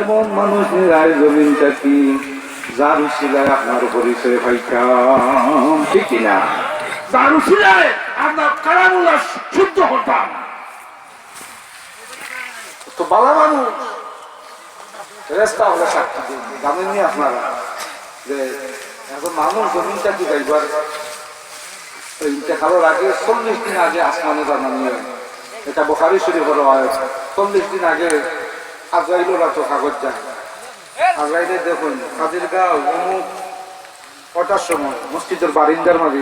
এমন জমিনটা কি? যার উশিলায় আপনার পরিচয় পাইতাম। ঠিক কিনা যার উচিলায় আপনার কারামুল্লা শুদ্ধ তো বালা মানুষ, রেস্তা হলে সাক্ষী দিন। জানেননি আপনারা যে এখন মানুষ জমিনটা কি পাইবার আগে চল্লিশ দিন আগে আসমানে জানানি হয়। এটা বোখারি শরীফের চল্লিশ দিন আগে আজরাইলের তো কাগজ যায় আজরাইলে দেখুন কাজের গাঁও অমুক, কটার সময়? মসজিদের বারিন্দার মাঝে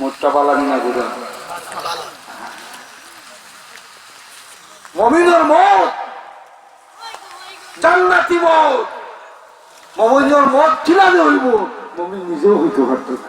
মোটটা পালানি না মমিনের মত! জান্নাতি মত! মমিনের মত হইব। মমিন নিজেও হইতে পারত না।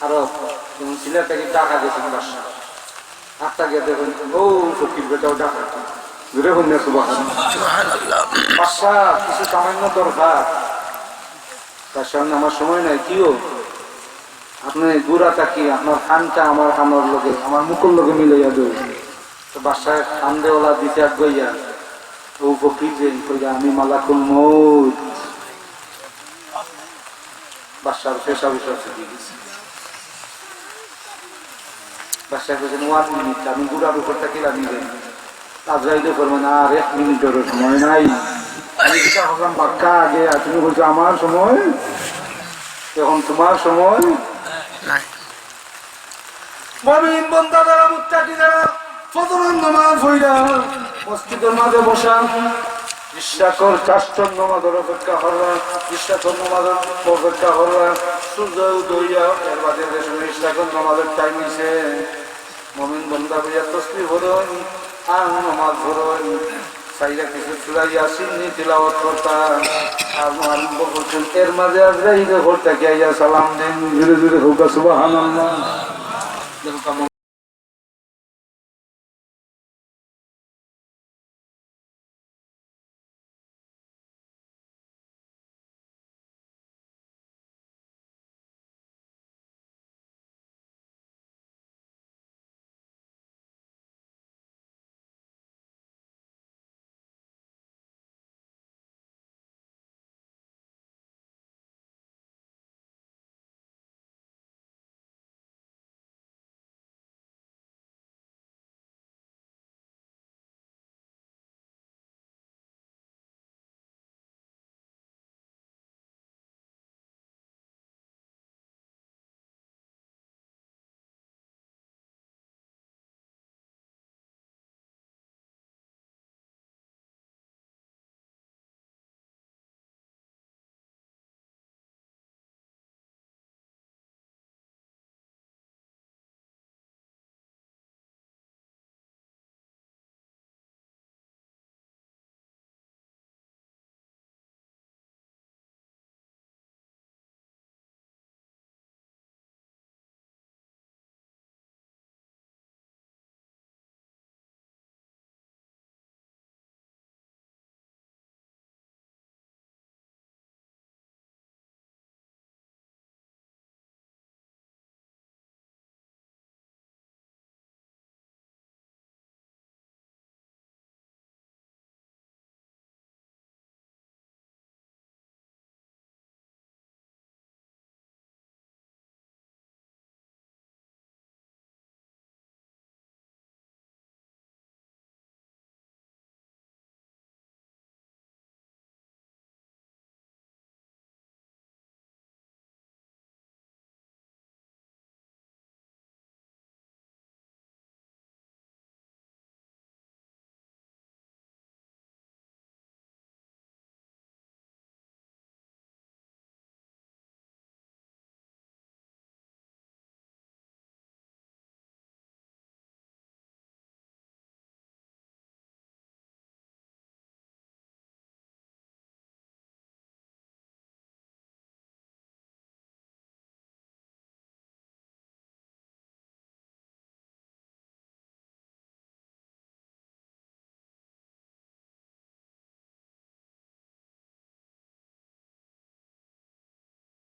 আরও যেমন সিলেট থেকে টাকা গেছেন বাসা আটটা গিয়ে দেখুন ও ফকির বেটাও টাকা দূরে হন বাসা কিছু সামান্য দরকার? তার সামনে আমার সময় নাই কিও? আপনি গুড়াটা কি? আপনার খানটা আমার খানোর লোকে আমার মুখের লোকে মিলাইয়া দেব তো বাসায় খান দেওয়ালা দিতে আর গইয়া ও ফকির যে আমি মালাকুল মৌত বাসার পেশা বিষয় দিয়ে গেছি বাসায় বলছেন ওয়ান মিনিট, আমি গুড়ার করবেন, আর এক সময় নাই। আমি বাক্কা আগে তুমি বলছো, আমার সময়? এখন তোমার সময়? মমিন বন্দা দ্বারা মুত্তাকি দ্বারা ফজরের নামাজ হইরা মসজিদের মাঝে বসা বিশ্বাকর চারজন নামাজের অপেক্ষা হরলা বিশ্বাকর নামাজের অপেক্ষা হরলা সূর্য উদয়া এর বাদে বিশ্বাকর নামাজের টাইম হইছে মমিন বন্দা হইয়া তসবি ভরন আর নামাজ ভরন সাইরা কিছু চুলাই আসিন নি তিলাওয়াত করতা আর আরম্ভ করছেন এর মাঝে আজরাইলে ঘরটা গিয়া সালাম দেন। ধীরে ধীরে হোক সুবহানাল্লাহ।